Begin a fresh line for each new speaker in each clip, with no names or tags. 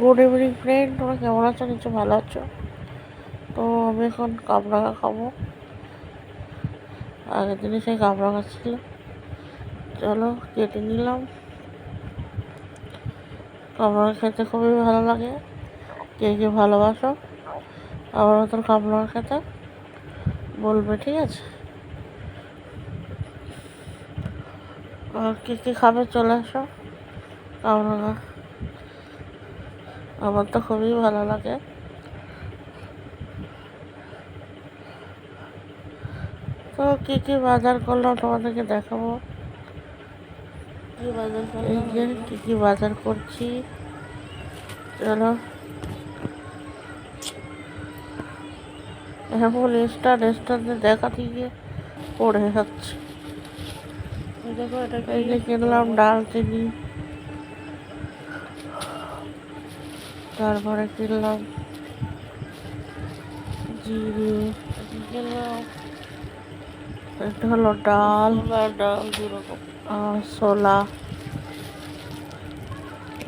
Good evening friend, তোমরা কেমন আছো? নিশ্চয় ভালো আছো। তো আমি এখন কামরাঙা খাব। আগের দিনে সেই কামরাঙা ছিল। চলো, কেটে নিলাম। কামরাঙা খেতে খুবই ভালো লাগে। কে কে ভালোবাসো আমার মতন কামরাঙা খেতে বলবে, ঠিক আছে? আর কে কে খাবে চলে আসো কামরাঙা আমার তো খুবই ভালো লাগে। তো কী কী বাজার করলাম তোমাদেরকে দেখাবো। এই যে কী কী বাজার করছি। চলো। এমন স্টার স্টারতে দেখাতে গিয়ে পড়ে যাচ্ছে।
দেখো এটা
এই যে কিনলাম তারপরে কিনলাম জিরে
কিনলাম
এটা হলো ডাল।
ডাল দু রকম
আর ছোলা।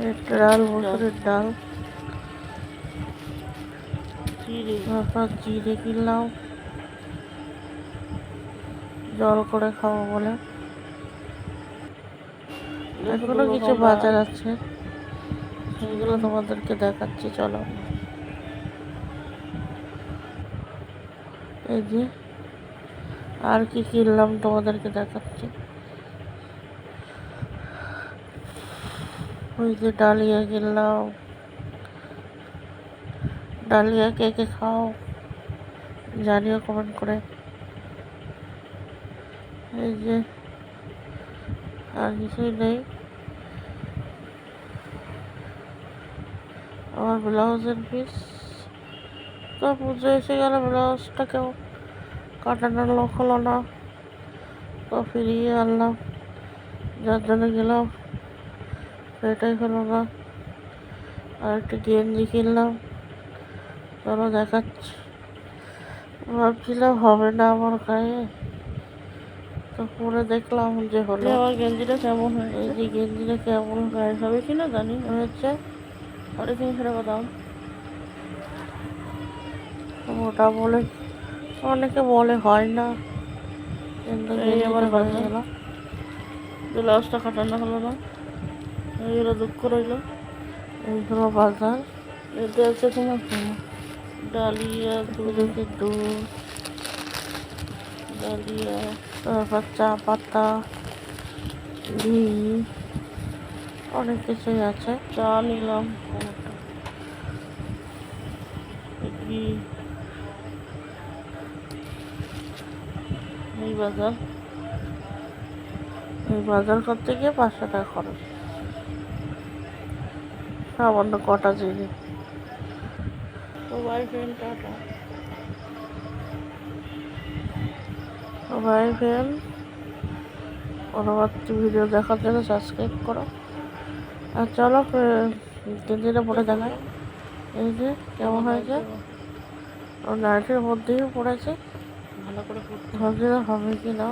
এটা ডাল মসুরের ডাল। তারপর জিরে কিনলাম। জল করে খাব বলে। এখনও কিছু বাজার আছে। সেগুলো তোমাদেরকে দেখাচ্ছি, চলো। এই যে, আর কি কিনলাম তোমাদেরকে দেখাচ্ছি। ওই যে ডালিয়া কিনলাম। ডালিয়া কে কে খাও, জানিও কমেন্ট করে। এই যে, আর কিছুই নেই। আমার ব্লাউজের পিস তো পুজো এসে গেল ব্লাউজটা কেউ কাটানোর লোক হলো না। তো ফিরিয়ে আনলাম। যার জন্য গেলাম। সেটাই হলো না। আর একটা গেঞ্জি কিনলাম। চলো দেখাচ্ছি। ভাবছিলাম হবে না আমার গায়ে। তো পরে দেখলাম যে হলো।
আমার গেঞ্জিটা কেমন
এই
হয়েছে
যে গেঞ্জিটা কেমন গায়ে
হবে কি না জানি না।
হয়েছে?
সাড়ে তিনশো টাকা দাম
ওটা বলে অনেকে বলে হয় না। কিন্তু গেঞ্জিটা হয়ে। গেল
ব্লাউজটা কাটানো হলো না। এইগুলো দুঃখ রইল।
এইগুলো বাজার।
এতে আছে তোমার ডালিয়া দুধ
এদিকে দুধ।
ডালিয়া।
তারপর চা পাতা ঘি। অনেক কিছুই আছে।
চা নিলাম। এই বাজার।
এই বাজার করতে গিয়ে পাঁচশো টাকা খরচ। সামান্য কটা জিনিস।
তো বাই ফ্রেন্ড টাটা
ভাই ফ্রেন পরবর্তী ভিডিও দেখার জন্য সাবস্ক্রাইব করো। আর চলো তিন পড়ে পরে দেখায়। এই যে কেমন হয়েছে? ও নাইটের মধ্যেই পড়েছে।
ভালো করে
হবে কি না?